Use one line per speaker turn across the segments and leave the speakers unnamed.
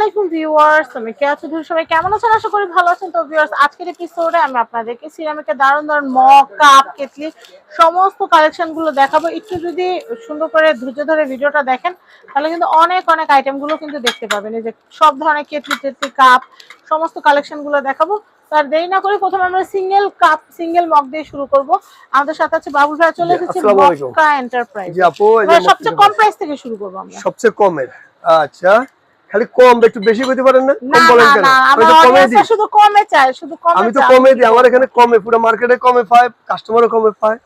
আলাইকুম ভিউয়ার্স আমি কে আছো? ধরে সবাই কেমন আছেন? আশা করি ভালো আছেন। তো ভিউয়ার্স আজকের এপিসোডে আমি আপনাদেরকে সিরামিকের দারুণ দারুণ মগ কাপ কেটলি সমস্ত কালেকশনগুলো দেখাবো। একটু যদি সুন্দর করে ধৈর্য ধরে ভিডিওটা দেখেন তাহলে কিন্তু অনেক অনেক আইটেমগুলো কিন্তু দেখতে পাবেন। এই যে সব ধরনের কেটলি টেটলি কাপ সমস্ত কালেকশনগুলো দেখাবো। তার দেরি না করে প্রথমে আমরা সিঙ্গেল কাপ সিঙ্গেল মগ দিয়ে শুরু করব। আমাদের সাথে আছে বাবুল ভাই চলে এসেছে। মক্কা এন্টারপ্রাইজ
জি আপু
সবচেয়ে কম প্রাইস থেকে শুরু করব আমরা।
সবচেয়ে কমের। আচ্ছা। খালি কম একটু বেশি করতে পারেন না? কম বলেন কেন? আমি তো কমে দিই।
শুধু কমে চায় শুধু কমে
আমি তো কমে দিই আমার এখানে কমে পুরো মার্কেটে কমে পায় কাস্টমারও কমে পায়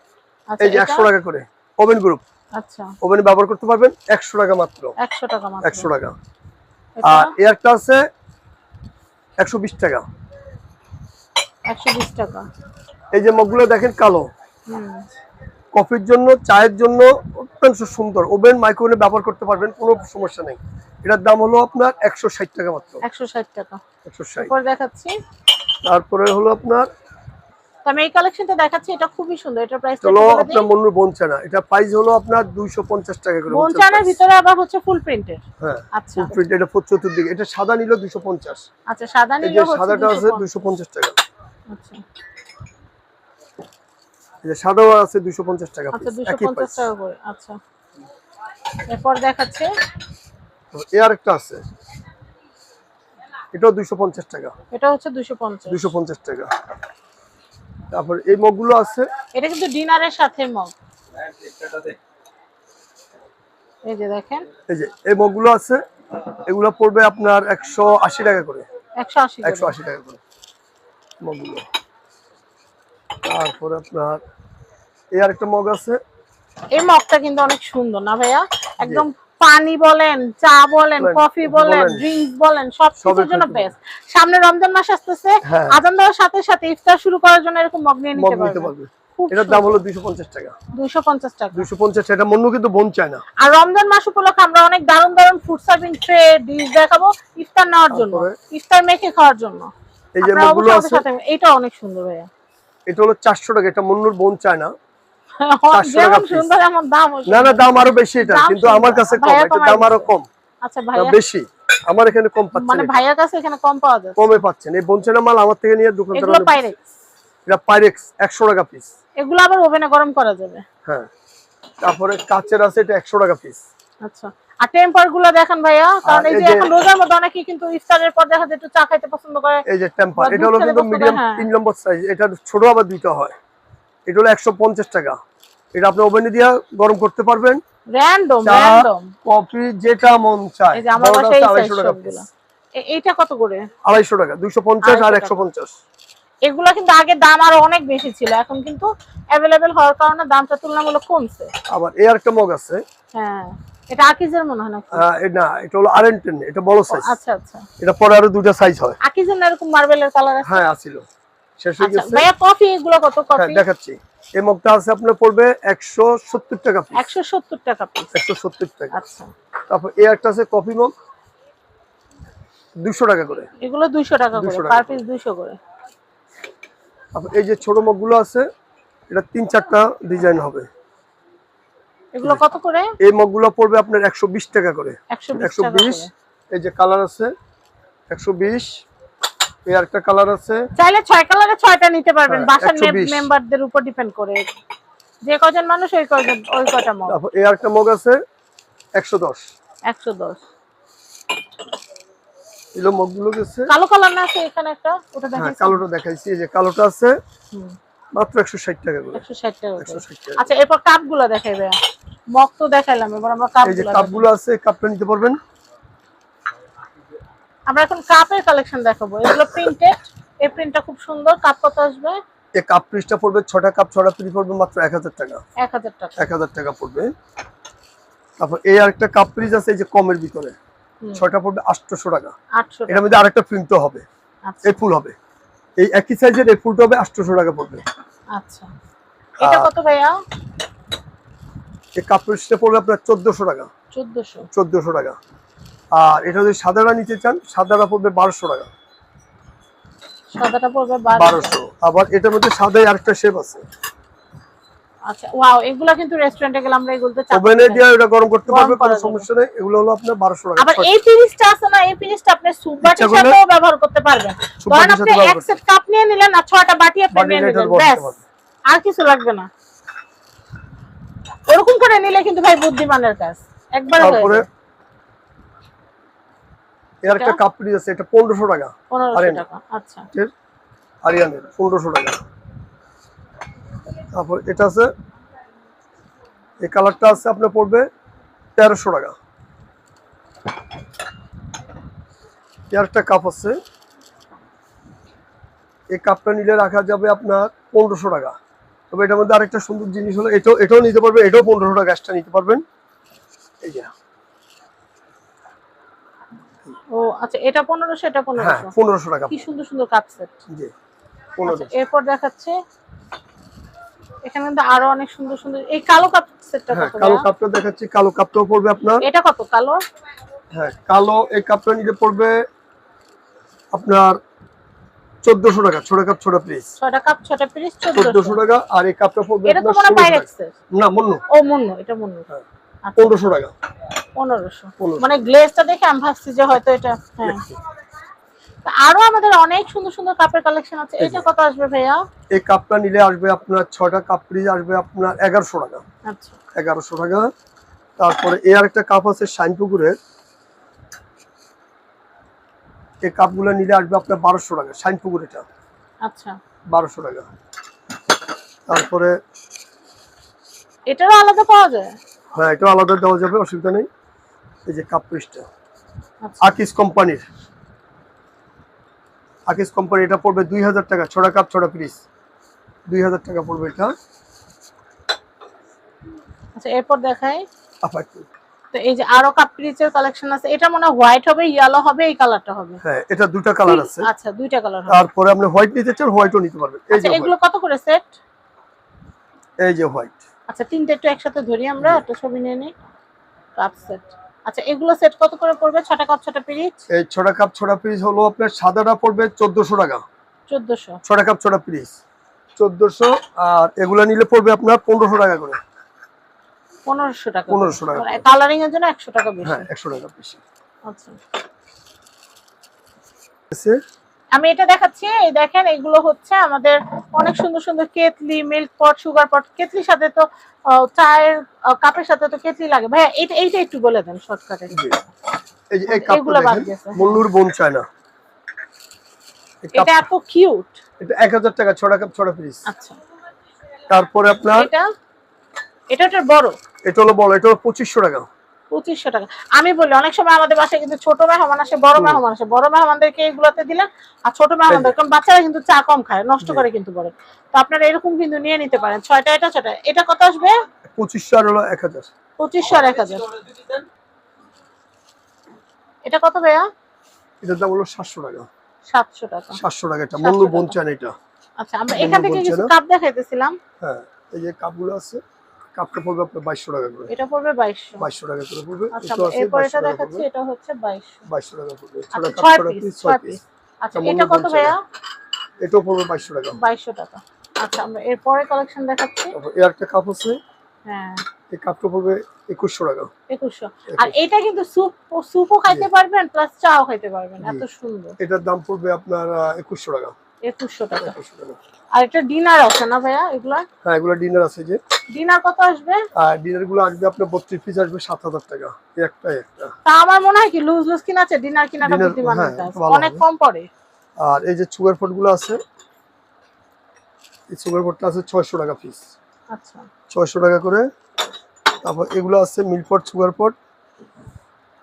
আচ্ছা,
এই যে
এটা?
একশো টাকা করে ওভেন গ্রুপ
আচ্ছা।
ওভেনে ব্যবহার করতে পারবেন একশো টাকা মাত্র।
একশো টাকা মাত্র।
একশো টাকা।
এটা?
আর এয়ারটা আছে একশো বিশ টাকা।
একশো বিশ টাকা।
এই যে মগগুলো দেখেন কালো।
হুম।
কফির জন্য চায়ের জন্য অত্যন্ত সুন্দর। ওভেন মাইক্রোওভেনে ব্যবহার করতে পারবেন কোনো সমস্যা নেই। এটার দাম হলো আপনার একশো ষাট টাকা মাত্র।
একশো ষাট টাকা।
একশো ষাট।
দেখাচ্ছি।
তারপরে হলো আপনার
আমি এই কালেকশনটা দেখাচ্ছি এটা খুবই সুন্দর এটা প্রাইস
চলো আপনার মন্নুর বনচানা এটা প্রাইস হলো আপনার দুইশো পঞ্চাশ টাকা করে wholesale
ভিতরে আবার হচ্ছে ফুল
হ্যাঁ
আচ্ছা।
এটা চতুর্দিকে এটা সাদা নিল
আচ্ছা সাদা হচ্ছে
সাদাটা আছে
250
দুশো পঞ্চাশ টাকা।
আচ্ছা।
সাদাও আছে টাকা
আচ্ছা করে আচ্ছা। এরপর দেখাচ্ছে
এ আরেকটা আছে। এটাও দুশো পঞ্চাশ টাকা।
এটা হচ্ছে দুশো পঞ্চাশ।
দুশো পঞ্চাশ টাকা। তারপর এই মগগুলো আছে।
এটা কিন্তু ডিনারের সাথে মগ। এই যে দেখেন।
এই যে এই মগগুলো আছে। এগুলো পড়বে আপনার একশো আশি টাকা করে।
একশো আশি
একশো আশি টাকা করে মগগুলো। তারপরে আপনার এই আরেকটা মগ আছে।
এই মগটা কিন্তু অনেক সুন্দর না ভাইয়া? একদম পানি বলেন চা বলেন কফি বলেন। ড্রিঙ্কস বলেন। সব কিছুর জন্য বেস্ট সামনে রমজান মাস আসতেছে
হ্যাঁ।
আজান দেওয়ার সাথে সাথে ইফতার শুরু করার জন্য এরকম মগ নিয়ে নিতে
পারবে। এটার দাম হলো টাকা।
টাকা।
এটা কিন্তু বোন চায় না।
আর রমজান মাস উপলক্ষে আমরা অনেক দারুণ দারুণ ফুড সার্ভিং ট্রে ডিশ দেখাবো ইফতার নেওয়ার জন্য ইফতার মেখে খাওয়ার জন্য।
এই যে মগগুলো আছে।
এটা অনেক সুন্দর ভাইয়া।
এটা হলো চারশো টাকা এটা মন্নুর বোন চায় না। চারশো টাকা
যেমন
piece।
সুন্দর এমন দাম
না না দাম আরও বেশি এটা কিন্তু আমার কাছে কম এটা দাম
আরও
কম।
আচ্ছা ভাইয়া।
বেশি আমার এখানে কম পাচ্ছেন
মানে ভাইয়ার কাছে এখানে কম পাওয়া যায়
কমে পাচ্ছেন। এই বঞ্চনা মাল আমার থেকে নিয়ে দোকানদার
এগুলো পাইরেক্স
এটা পাইরেক্স একশো টাকা পিস
এগুলো আবার ওভেনে গরম করা যাবে।
হ্যাঁ। তারপরে কাচের আছে এটা একশো টাকা পিস
আচ্ছা। আর টেম্পারগুলো দেখেন ভাইয়া কারণ
আর
এই
এই
যে
যে-
এখন রোজার মধ্যে অনেকেই কিন্তু ইফতারের পর দেখা যায় একটু চা খাইতে পছন্দ করে।
এই যে টেম্পার এটা হলো
দুধ
কিন্তু মিডিয়াম
হ্যাঁ।
তিন নম্বর সাইজ এটা ছোট আবার দুইটা হয়। এটা হলো একশো পঞ্চাশ টাকা। এটা আপনি ওভেনে দিয়ে গরম করতে পারবেন।
র্যান্ডম র্যান্ডম
কফি যেটা মন চায়।
আমার
টাকা
এইটা কত করে?
আড়াইশো টাকা দুইশো পঞ্চাশ আর
এগুলো কিন্তু আগে দাম আরও অনেক বেশি ছিল এখন কিন্তু হওয়ার কারণে দামটা তুলনামূলক কমছে।
আবার এই আরেকটা মগ আছে।
হ্যাঁ এটা আকিজের মনে হয় না
আহ, না এটা হলো আর টেন এটা বড় সাইজ
আচ্ছা আচ্ছা।
এটা পরে আরও দুইটা সাইজ হয়।
আকিজের না এরকম মার্বেলের কালার আছে?
হ্যাঁ আছিল। শেষ হয়ে
আচ্ছা,
গেছে। হ্যাঁ, দেখাচ্ছি। এই মগটা আছে আপনার পড়বে 170 টাকা
টাকা
টাকা।
আচ্ছা।
তারপর একটা কফি মগ 200 টাকা করে।
এগুলো
200 টাকা করে।
পিস 200 করে।
তারপর এই যে ছোট আছে এটা তিন চারটা ডিজাইন হবে।
এগুলো কত করে?
এই মগগুলো পড়বে আপনার 120 টাকা করে।
120
এই যে কালার আছে 120 এর একটা কালার আছে।
চাইলে 6 কালারে 6টা নিতে পারবেন।
হ্যাঁ,
বাসার মেম্বারদের উপর ডিপেন্ড করে। যে কজন মানুষ ওই কজন ওই কটা মগ।
এর একটা মগ আছে
110 110
এলো মগগুলো গেছে।
কালো কালার না আছে এখানে একটা? ওটা
হ্যাঁ,
দেখাইছি।
কালোটা দেখাইছি। এই যে কালোটা আছে মাত্র 160 টাকা করে।
160 টাকা
160 টাকা
আচ্ছা এরপর কাপগুলো দেখাই ভাইয়া। মগ তো দেখাইলাম এবার আমরা কাপগুলো
এই যে কাপগুলো আছে কাপটা নিতে পারবেন।
আমরা এখন কাপের কালেকশন দেখাবো। এগুলো প্রিন্টেড এই প্রিন্টটা খুব সুন্দর। কাপ কত আসবে?
এই কাপ পিসটা পড়বে ছটা কাপ ছটা পিস পড়বে মাত্র এক হাজার টাকা।
এক হাজার টাকা।
এক হাজার টাকা পড়বে। তারপর এই আরেকটা কাপ পিস আছে এই যে কমের ভিতরে। ছয়টা পড়বে আটশোশো টাকা। এটার মধ্যে আরেকটা প্রিন্টও হবে।
আচ্ছা।
এই ফুল হবে। এই একই সাইজের এই ফুলটা হবে আটশোশো টাকা পড়বে।
আচ্ছা। এটা কত ভাইয়া?
এই কাপ পিসটা পড়বে আপনার চোদ্দশো টাকা।
চোদ্দশো।
চোদ্দশো টাকা। আর এটা যদি সাদাটা নিতে চান সাদাটা পড়বে বারোশো টাকা।
সাদাটা পড়বে বারোশো।
বারোশো। আবার এটার মধ্যে সাদাই আরেকটা শেপ আছে।
আচ্ছা ওয়াও এগুলা কিন্তু রেস্টুরেন্টে গেলে আমরা এগুলোতে চাপ
ওভেনে দিয়ে এটা গরম করতে পারবে কোনো সমস্যা নেই। এগুলো হলো আপনার বারোশো টাকা।
আবার এই আছে না এই আপনি ব্যবহার করতে পারবেন। ধরেন আপনি এক সেট কাপ নিয়ে নিলেন আর ছয়টা বাটি আপনি নিয়ে নিলেন ব্যাস। আর কিছু লাগবে না। ওরকম করে নিলে কিন্তু ভাই বুদ্ধিমানের কাজ। একবার হয়ে
এর একটা? কাপ পিরিচ আছে এটা পনেরোশো টাকা।
পনেরোশো
আরেন।
টাকা আচ্ছা।
আরিয়ানের পনেরোশো টাকা। তারপর এটা আছে এই কালারটা আছে আপনার পড়বে তেরোশো টাকা। এর একটা কাপ আছে। এই কাপটা নিলে রাখা যাবে আপনার পনেরোশো টাকা। তবে এটার মধ্যে আরেকটা সুন্দর জিনিস হলো এটাও এটাও নিতে পারবে এটাও পনেরোশো টাকা এক্সট্রা নিতে পারবেন। এই যে।
ও আচ্ছা এটা পনেরোশো এটা
হ্যাঁ
পনেরোশো
পনেরোশো টাকা।
কি সুন্দর সুন্দর কাপ সেট।
জি
আচ্ছা
পনেরোশো
এরপর দেখাচ্ছে এখানে কিন্তু আরও অনেক সুন্দর সুন্দর এই কালো কাপ সেটটা
হ্যাঁ
কত
কালো? কাপটা দেখাচ্ছি কালো কাপটাও পড়বে আপনার।
এটা কত কালো?
হ্যাঁ কালো এই কাপটা নিতে পড়বে আপনার চোদ্দশো টাকা ছোট কাপ ছোট পিস
ছয়টা কাপ ছয়টা পিরিচ
চোদ্দশো।
চোদ্দশো
টাকা আর এই কাপটা পড়বে
এটা তো মনে হয়
1600
পাইরেক্সের
টাকা। না মন্য
ও মুন্ন এটা মুন্ন।
হ্যাঁ।
আচ্ছা।
পনেরোশো টাকা।
পনেরোশো।
পনেরোশো।
মানে গ্লেজটা দেখে আমি ভাবছি যে হয়তো এটা হ্যাঁ। আরও আমাদের অনেক সুন্দর সুন্দর কাপের কালেকশন আছে। এটা কত আসবে ভাইয়া?
এই কাপটা নিলে আসবে আপনার ছয়টা কাপ পিস আসবে আপনার এগারোশো টাকা।
আচ্ছা।
এগারোশো টাকা। তারপরে এ আর একটা কাপ আছে শাইনপুকুরের এই কাপগুলো নিলে আসবে আপনার বারোশো টাকা শাইনপুকুর এটা
আচ্ছা।
বারোশো টাকা। তারপরে
এটারও আলাদা পাওয়া যায়?
হ্যাঁ এটা আলাদা দেওয়া যাবে অসুবিধা নেই। এই যে কাপ পিসটা আকিস কোম্পানির আকিস কোম্পানি এটা পড়বে দুই হাজার টাকা ছটা কাপ ছটা পিস দুই হাজার টাকা পড়বে এটা।
আচ্ছা এরপর দেখাই। তো এই যে আরও কাপ কালেকশন আছে এটা মনে হয় হোয়াইট হবে ইয়েলো হবে এই কালারটা হবে?
হ্যাঁ এটা দুটা কালার আছে।
আচ্ছা কালার হবে।
তারপরে আপনি হোয়াইট নিতে চান হোয়াইটও নিতে পারবেন। এই যে
আচ্ছা এগুলো কত করে সেট
এই যে হোয়াইট
আচ্ছা তিনটে একটু একসাথে ধরি আমরা একটা ছবি নিয়ে নিই। Cup set. আচ্ছা এগুলো সেট কত করে পড়বে? ছটা কাপ ছটা পিরিচ?
এই ছটা কাপ ছটা পিস হলো আপনার সাদাটা পড়বে চোদ্দশো টাকা।
চোদ্দশো।
ছটা কাপ ছটা পিস চোদ্দশো আর এগুলা নিলে পড়বে আপনার পনেরোশো টাকা করে।
পনেরোশো টাকা
1500 টাকা।
কালারিং এর জন্য একশো টাকা বেশি।
হ্যাঁ একশো টাকা বেশি।
আচ্ছা।
আছে
আমি এটা দেখাচ্ছি এই দেখেন এগুলো হচ্ছে আমাদের অনেক সুন্দর সুন্দর কেতলি মিল্ক পট সুগার পট কেতলির সাথে তো চায়ের কাপের সাথে তো কেতলি লাগে। ভাইয়া এইটা এইটা একটু বলে দেন শর্টকাটে।
জি। এই যে এই
এগুলো বাদ গেছে।
মল্লুর বোন এই কাপ-
এটা এত কিউট।
এটা এক হাজার টাকা ছটা কাপ ছটা পিস
আচ্ছা।
তারপরে আপনার
এটা এটা বড়।
এটা হলো বড় এটা হলো পঁচিশশো টাকা।
পঁচিশশো টাকা। আমি বলি অনেক সময় আমাদের বাসায় কিন্তু ছোট মেহমান আসে বড় মেহমান আসে। বড় মেহমানদেরকে এগুলোতে দিলেন আর ছোট মেহমানদের কারণ বাচ্চারা কিন্তু চা কম খায় নষ্ট করে কিন্তু পরে। তো আপনারা এরকম কিন্তু নিয়ে নিতে পারেন। ছয়টা এটা ছয়টা। এটা কত আসবে?
পঁচিশশো আর হলো এক হাজার।
পঁচিশশো আর এক হাজার। এটা কত ভাইয়া?
এটার দাম হলো সাতশো টাকা।
সাতশো টাকা।
সাতশো টাকা এটা।
700
মল্লুর বোন
টাকা।
চায়না এটা।
আচ্ছা আমরা এখান থেকে কিছু কাপ দেখাইতেছিলাম।
হ্যাঁ এই যে কাপগুলো আছে কাপটা পড়বে আপনার টাকা করে।
এটা পড়বে
টাকা করে পড়বে।
আচ্ছা এরপর এটা দেখাচ্ছি এটা হচ্ছে
টাকা পড়বে।
আচ্ছা
ছটা
পিস
পিস
পিস আচ্ছা
এটা
কত ভাইয়া?
এটাও পড়বে টাকা।
টাকা। আচ্ছা আমরা এরপরে কালেকশন দেখাচ্ছি।
এই একটা কাপ আছে।
হ্যাঁ।
এই কাপটা পড়বে একুশশো টাকা।
আর এটা কিন্তু স্যুপ স্যুপও খাইতে পারবেন প্লাস চাও খাইতে পারবেন। এত সুন্দর।
এটার দাম পড়বে আপনার একুশশো টাকা।
একুশশো টাকা।
একুশশো টাকা।
আর এটা ডিনার আছে না ভাইয়া এগুলা?
হ্যাঁ এগুলো ডিনার আছে যে।
ডিনার কত আসবে?
আর ডিনারগুলো আসবে আপনার বত্রিশ পিস আসবে সাত হাজার টাকা। এই একটা একটা।
তা আমার মনে হয় কি লুজ লুজ কিনা আছে ডিনার কিনাটা
Dinner,
বুদ্ধিমানের
হ্যাঁ,
অনেক কম পড়ে।
আর এই যে সুগার ফোর্টগুলো আছে এই সুগার ফোর্টটা আছে ছয়শো টাকা পিস
আচ্ছা।
ছয়শো টাকা করে। তারপর এগুলো আছে মিলপট সুগার পট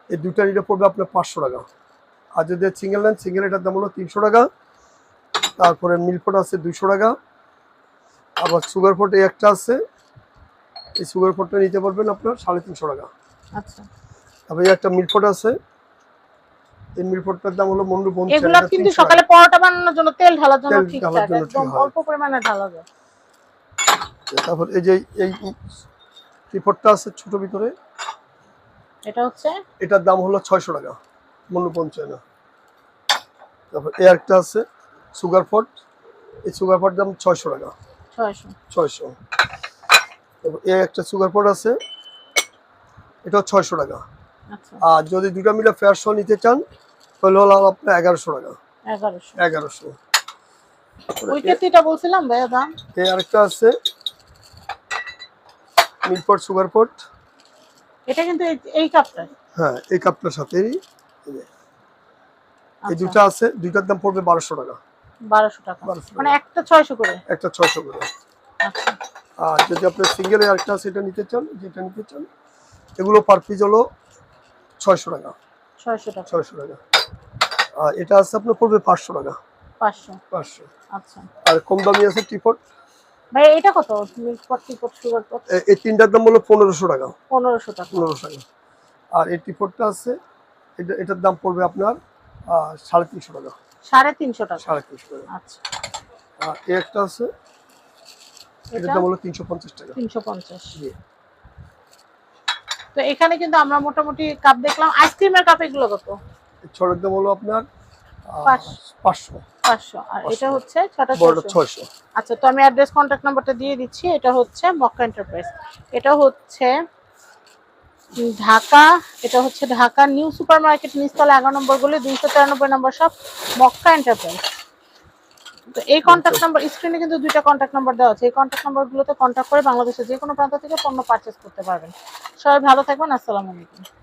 এই দুটা নিলে পড়বে আপনার পাঁচশো টাকা। আর যদি সিঙ্গেল নেন সিঙ্গেল এটার দাম হলো তিনশো টাকা। তারপরে মিলপট আছে দুশো টাকা আবার সুগার পট এই একটা আছে। এই সুগার পটটা নিতে পারবেন আপনার সাড়ে তিনশো টাকা।
আচ্ছা।
তারপরে একটা মিলপট আছে। এই দাম হলো মন্ডু বন
এগুলা কিন্তু সকালে পরোটা বানানোর জন্য তেল ঢালার জন্য ঠিকঠাক একদম অল্প পরিমাণে ঢালা যায়।
তারপর এই যে এই ত্রিপটটা আছে ছোট ভিতরে
এটা হচ্ছে?
এটার দাম হলো ছয়শো টাকা মূল্য পঞ্চায় না তারপর এই একটা আছে। সুগার ফট এই সুগার ফট দাম ছয়শো টাকা।
ছয়শো।
এই একটা সুগার পট আছে এটা ছয়শো টাকা।
আচ্ছা।
আর যদি দুটা মিলে ফেয়ার শো নিতে চান তাহলে হলো আপনার এগারোশো টাকা।
এগারোশো। বলছিলাম ভাইয়া দাম।
এই আরেকটা আছে সুগার পট
এটা কিন্তু এই- এই কাপটা
হ্যাঁ এই কাপটার সাথে এই এই দুটা আছে দুইটার দাম পড়বে বারোশো টাকা। 1200 টাকা।
মানে একটা ছয়শো করে।
একটা ছয়শো করে।
আচ্ছা।
আর যদি আপনার সিঙ্গেল আরেকটা এটা নিতে চান যেটা নিতে চান এগুলো পার পিস হলো ছয়শো টাকা।
ছয়শো টাকা।
ছয়শো টাকা। আর এটা আছে আপনার পড়বে পাঁচশো টাকা।
পাঁচশো।
পাঁচশো।
আচ্ছা।
আর কম দামি আছে টিপট
ভাই এটা কত? মিল্ক পট টি পট সুগার পট
এই তিনটার দাম হলো পনেরোশো টাকা।
পনেরোশো টাকা।
পনেরোশো টাকা। আর এই টিপটটা আছে এটা এটার দাম পড়বে আপনার সাড়ে তিনশো টাকা।
সাড়ে তিনশো টাকা।
সাড়ে তিনশো টাকা।
আচ্ছা।
আর এই একটা আছে এটার দাম হলো তিনশো পঞ্চাশ টাকা।
তিনশো পঞ্চাশ। তো এখানে কিন্তু আমরা মোটামুটি কাপ দেখলাম। আইসক্রিমের কাপ এগুলো কত?
এই ছড়ের দাম হলো আপনার আহ,
পাঁচশো।
পাঁচশো।
পাঁচশো। আর এটা হচ্ছে ছটা ছয়শো। আচ্ছা তো আমি অ্যাড্রেস কন্ট্যাক্ট নাম্বারটা দিয়ে দিচ্ছি। এটা হচ্ছে মক্কা এন্টারপ্রাইজ। এটা হচ্ছে ঢাকা এটা হচ্ছে ঢাকা নিউ সুপার মার্কেট নিচতলা এগারো নম্বর গুলি দুইশো তিরানব্বই নম্বর সব মক্কা এন্টারপ্রাইজ তো এই কন্ট্যাক্ট নাম্বার স্ক্রিনে কিন্তু দুইটা কন্ট্যাক্ট নাম্বার দেওয়া আছে। এই কন্ট্যাক্ট নাম্বারগুলোতে কন্ট্যাক্ট করে বাংলাদেশের যে কোনো প্রান্ত থেকে পণ্য পারচেস করতে পারবেন। সবাই ভালো থাকবেন আসসালামু আলাইকুম।